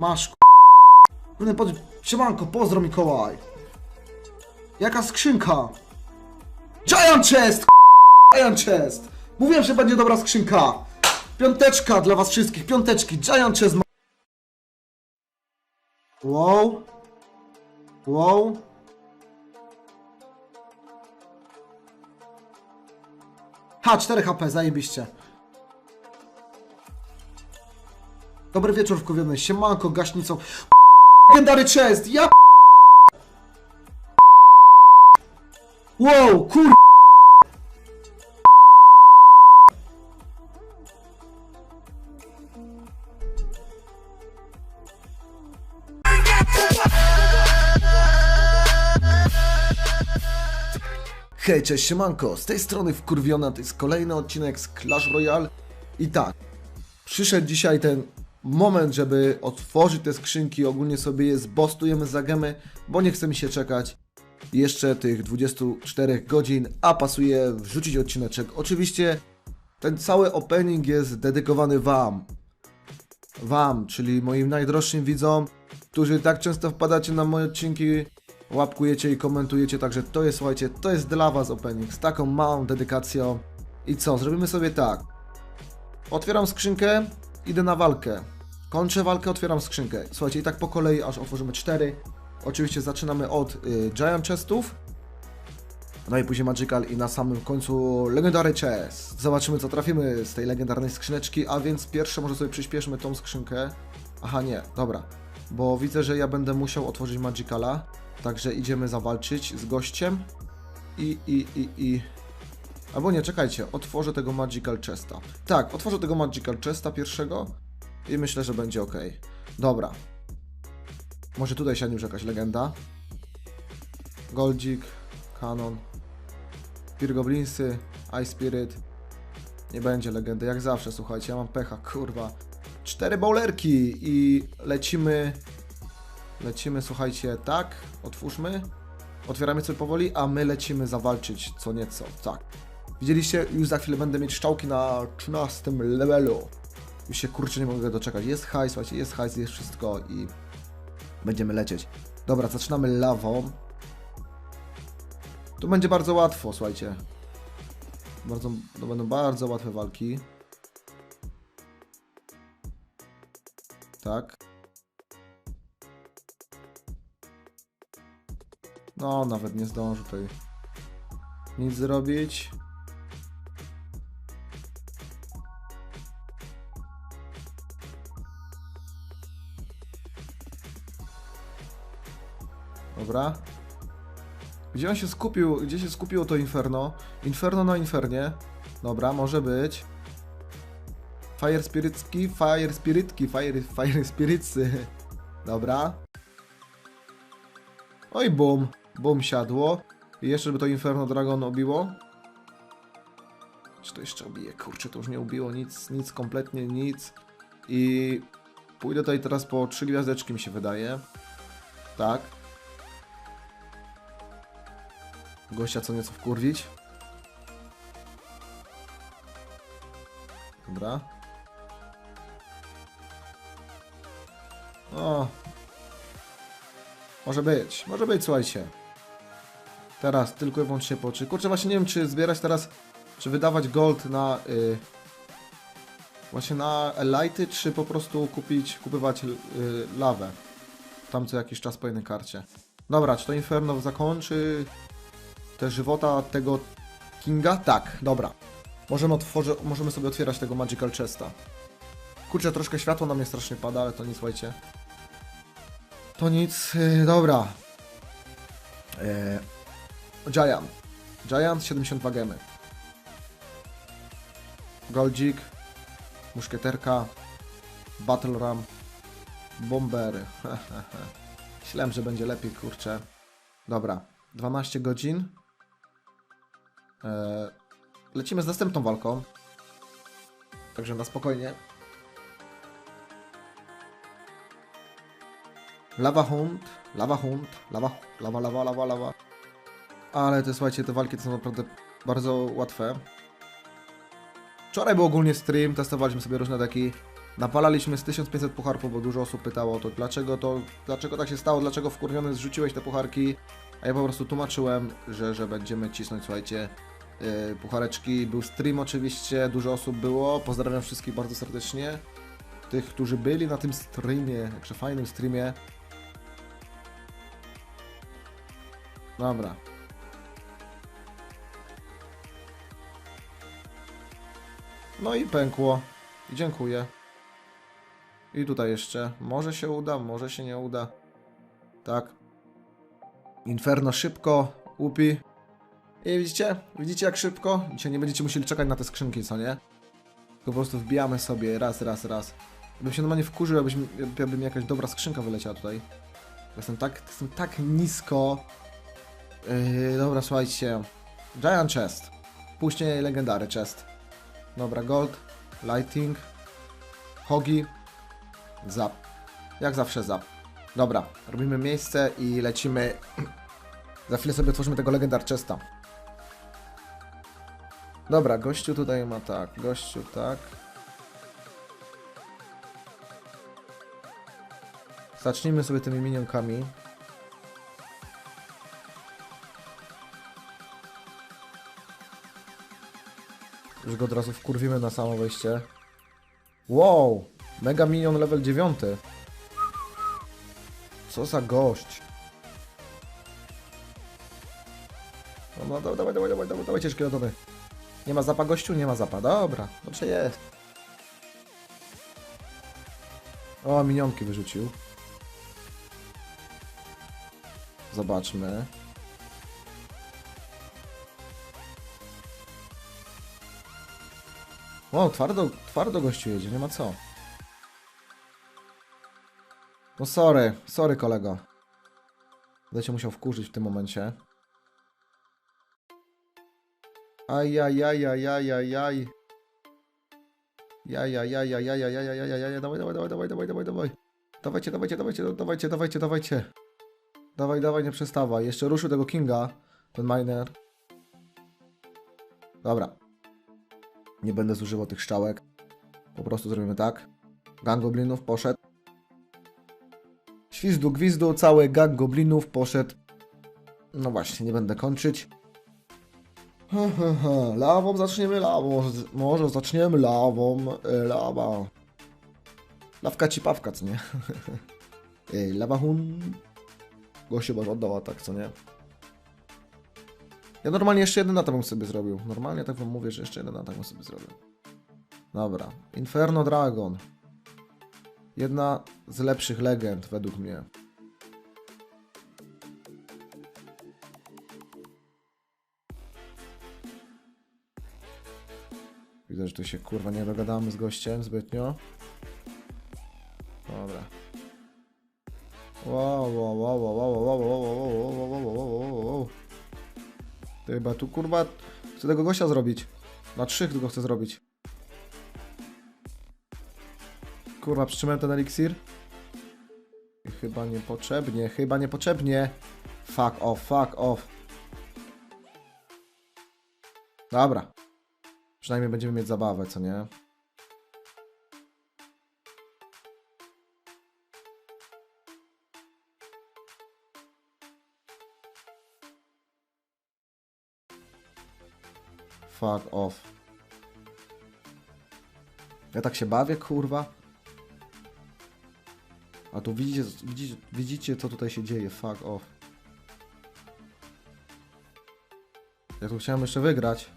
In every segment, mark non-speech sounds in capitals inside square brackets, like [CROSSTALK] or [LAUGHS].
Masz k... Pod... Siemanko, pozdro Mikołaj. Jaka skrzynka? Giant Chest! Giant Chest! Mówiłem, że będzie dobra skrzynka. Piąteczka dla was wszystkich, piąteczki. Giant Chest ma... Wow. Wow. Ha, 4 HP, zajebiście. Dobry wieczór wkowiony. Siemanko, gaśnicą. Legendary chest, ja Wow, kur... Hej, cześć, siemanko, z tej strony wkurwiona, to jest kolejny odcinek z Clash Royale i tak, przyszedł dzisiaj ten moment, żeby otworzyć te skrzynki, ogólnie sobie je zbostujemy za gemy, bo nie chce mi się czekać jeszcze tych 24 godzin, a pasuje wrzucić odcineczek. Oczywiście ten cały opening jest dedykowany Wam. Wam, czyli moim najdroższym widzom, którzy tak często wpadacie na moje odcinki, łapkujecie i komentujecie, także to jest, słuchajcie, to jest dla Was opening, z taką małą dedykacją. I co, zrobimy sobie tak. Otwieram skrzynkę, idę na walkę. Kończę walkę, otwieram skrzynkę. Słuchajcie, i tak po kolei, aż otworzymy cztery. Oczywiście zaczynamy od y, Giant Chestów. No i później Magical i na samym końcu Legendary Chest. Zobaczymy co trafimy z tej legendarnej skrzyneczki, a więc pierwsze może sobie przyspieszmy tą skrzynkę. Aha, nie, dobra. Bo widzę, że ja będę musiał otworzyć Magicala. Także idziemy zawalczyć z gościem. I, i, i, i... Albo nie, czekajcie, otworzę tego Magical Chesta. Tak, otworzę tego Magical Chesta pierwszego i myślę, że będzie ok. Dobra. Może tutaj się już jakaś legenda. Goldzik, Canon, Pirgoblinsy, Ice Spirit. Nie będzie legendy, jak zawsze, słuchajcie, ja mam pecha, kurwa. Cztery bowlerki i lecimy. Lecimy, słuchajcie, tak, otwórzmy. Otwieramy sobie powoli, a my lecimy zawalczyć co nieco, tak. Widzieliście, już za chwilę będę mieć szczałki na 13 levelu. Już się kurczę nie mogę doczekać. Jest hajs, słuchajcie, jest hajs, jest wszystko i będziemy lecieć. Dobra, zaczynamy lawą. Tu będzie bardzo łatwo, słuchajcie. Bardzo, to będą bardzo łatwe walki. Tak. No, nawet nie zdążę tutaj nic zrobić. Dobra. Gdzie on się skupił? Gdzie się skupiło to Inferno? Inferno na Infernie. Dobra, może być. Fire Spiritski, Fire Spiritki, Fire, fire Spiritsy. Dobra. Oj, bum. Bum siadło. I jeszcze by to Inferno Dragon obiło. Czy to jeszcze obije? Kurczę, to już nie ubiło nic, nic, kompletnie nic. I pójdę tutaj teraz po trzy gwiazdeczki mi się wydaje. Tak. Gościa co nieco wkurwić. Dobra. O. Może być, może być, słuchajcie. Teraz tylko i wyłącznie po czy. Kurczę, właśnie nie wiem, czy zbierać teraz, czy wydawać gold na. Y, właśnie na elity, czy po prostu kupić, kupywać y, lawę. Tam co jakiś czas po jednej karcie. Dobra, czy to Inferno zakończy te żywota tego Kinga? Tak, dobra. Możemy, otworzy, możemy sobie otwierać tego Magical Chesta. Kurczę, troszkę światło na mnie strasznie pada, ale to nic, słuchajcie. To nic, yy, dobra. Yy, Giant. Giant, 72 gemy. Goldzik. Muszkieterka. Battle Ram. Bombery. [LAUGHS] Myślałem, że będzie lepiej, kurczę. Dobra, 12 godzin. Eee, lecimy z następną walką. Także na spokojnie. Lava Hunt, Lava Hunt, Lava, Lava, Lava, Lava, Lava. Ale te, słuchajcie, te walki to są naprawdę bardzo łatwe. Wczoraj był ogólnie stream, testowaliśmy sobie różne deki. Napalaliśmy z 1500 pucharków, bo dużo osób pytało to, dlaczego to, dlaczego tak się stało, dlaczego wkurwiony zrzuciłeś te pucharki, a ja po prostu tłumaczyłem, że, że będziemy cisnąć, słuchajcie, puchareczki. Był stream oczywiście, dużo osób było, pozdrawiam wszystkich bardzo serdecznie, tych, którzy byli na tym streamie, jakże fajnym streamie. Dobra. No i pękło. I dziękuję. I tutaj jeszcze. Może się uda, może się nie uda. Tak. Inferno szybko łupi. I widzicie? Widzicie jak szybko? Dzisiaj nie będziecie musieli czekać na te skrzynki, co nie? Tylko po prostu wbijamy sobie raz, raz, raz. Bym się normalnie wkurzył, jakbyś, jakby mi jakaś dobra skrzynka wyleciała tutaj. Jestem tak, jestem tak nisko. Yy, dobra, słuchajcie. Giant Chest. Później legendary chest. Dobra, gold, lighting, hogi, zap. Jak zawsze zap. Dobra, robimy miejsce i lecimy. [CLEARS THROAT] Za chwilę sobie otworzymy tego legendar chesta. Dobra, gościu tutaj ma tak, gościu tak. Zacznijmy sobie tymi minionkami. Już go od razu wkurwimy na samo wejście. Wow! Mega minion level 9. Co za gość. No, no dawaj, dawaj, dawaj, dawaj, dawaj, dawajcie szkieletowy. Nie ma zapa gościu? Nie ma zapa. Dobra, dobrze jest. O, minionki wyrzucił. Zobaczmy. O, twardo, twardo gościu jedzie, nie ma co. No sorry, sorry kolego. Będę cię musiał wkurzyć w tym momencie. Ajajajajajajaj. Jajajajajajajajajajajajaj. Dawaj, dawaj, dawaj, dawaj, dawaj, dawaj, dawaj. Dawajcie, dawajcie, dawajcie, dawajcie, dawajcie, dawajcie. Dawaj, dawaj, nie przestawaj. Jeszcze ruszył tego Kinga, ten miner. Dobra. Nie będę zużywał tych strzałek. Po prostu zrobimy tak. Gang goblinów poszedł. Świzdu, gwizdu, cały gang goblinów poszedł. No właśnie, nie będę kończyć. [LAUGHS] Lawą zaczniemy lawą. Z- Może zaczniemy lawą. E, lawa. Lawka ci pawka, co nie? [LAUGHS] Ej, lawa hun. Gościu chyba oddał atak, co nie? Ja normalnie jeszcze jeden atak bym sobie zrobił. Normalnie tak wam mówię, że jeszcze jeden atak bym sobie zrobił. Dobra. Inferno Dragon. Jedna z lepszych legend według mnie. Widzę, że tu się kurwa nie dogadamy z gościem zbytnio. Dobra. Wow, wow, wow, wow, wow, wow, wow, wow, wow, wow, wow, chyba tu kurwa chcę tego gościa zrobić. Na trzy tylko chcę zrobić. Kurwa, przytrzymałem ten eliksir. I Chyba niepotrzebnie, chyba niepotrzebnie. Fuck off, fuck off. Dobra. Przynajmniej będziemy mieć zabawę, co nie? Fuck off. Ja tak się bawię, kurwa. A tu widzicie, widzicie, widzicie co tutaj się dzieje. Fuck off. Ja tu chciałem jeszcze wygrać.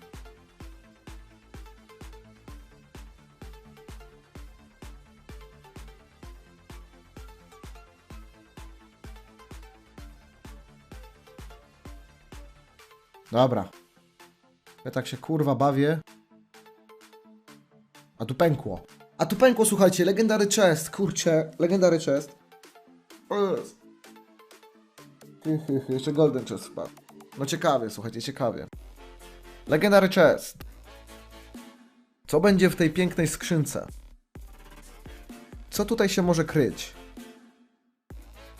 Dobra. Ja tak się kurwa bawię. A tu pękło. A tu pękło, słuchajcie, legendary chest, kurczę, legendary chest. O jest. Jeszcze golden chest wpadł. No ciekawie, słuchajcie, ciekawie. Legendary chest. Co będzie w tej pięknej skrzynce? Co tutaj się może kryć?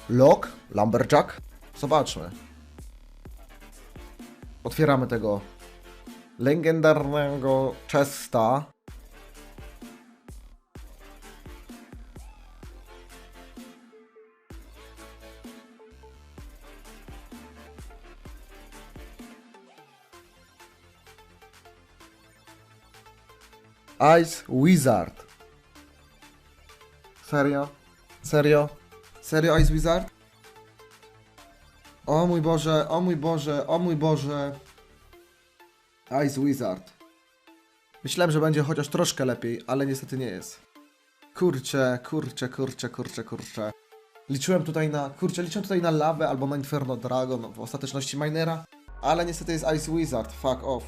Lock? Lumberjack? Zobaczmy. Otwieramy tego legendarnego Chesta. Ice Wizard. Serio? Serio? Serio Ice Wizard? O mój Boże, o mój Boże, o mój Boże. Ice Wizard. Myślałem, że będzie chociaż troszkę lepiej, ale niestety nie jest. Kurczę, kurczę, kurczę, kurczę, kurczę. Liczyłem tutaj na, kurczę, liczyłem tutaj na lawę albo na Inferno Dragon, w ostateczności Minera, ale niestety jest Ice Wizard, fuck off.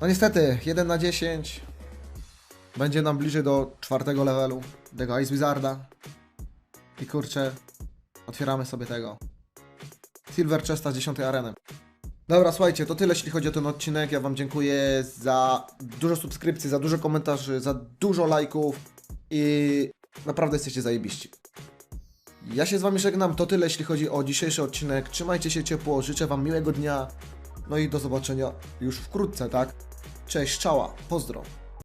No niestety, 1 na 10. Będzie nam bliżej do czwartego levelu, tego Ice Wizarda. I kurczę, otwieramy sobie tego. Silver Chesta z 10 areny. Dobra, słuchajcie, to tyle jeśli chodzi o ten odcinek. Ja Wam dziękuję za dużo subskrypcji, za dużo komentarzy, za dużo lajków i naprawdę jesteście zajebiści. Ja się z Wami żegnam, to tyle jeśli chodzi o dzisiejszy odcinek. Trzymajcie się ciepło, życzę Wam miłego dnia, no i do zobaczenia już wkrótce, tak? Cześć, czała, pozdro.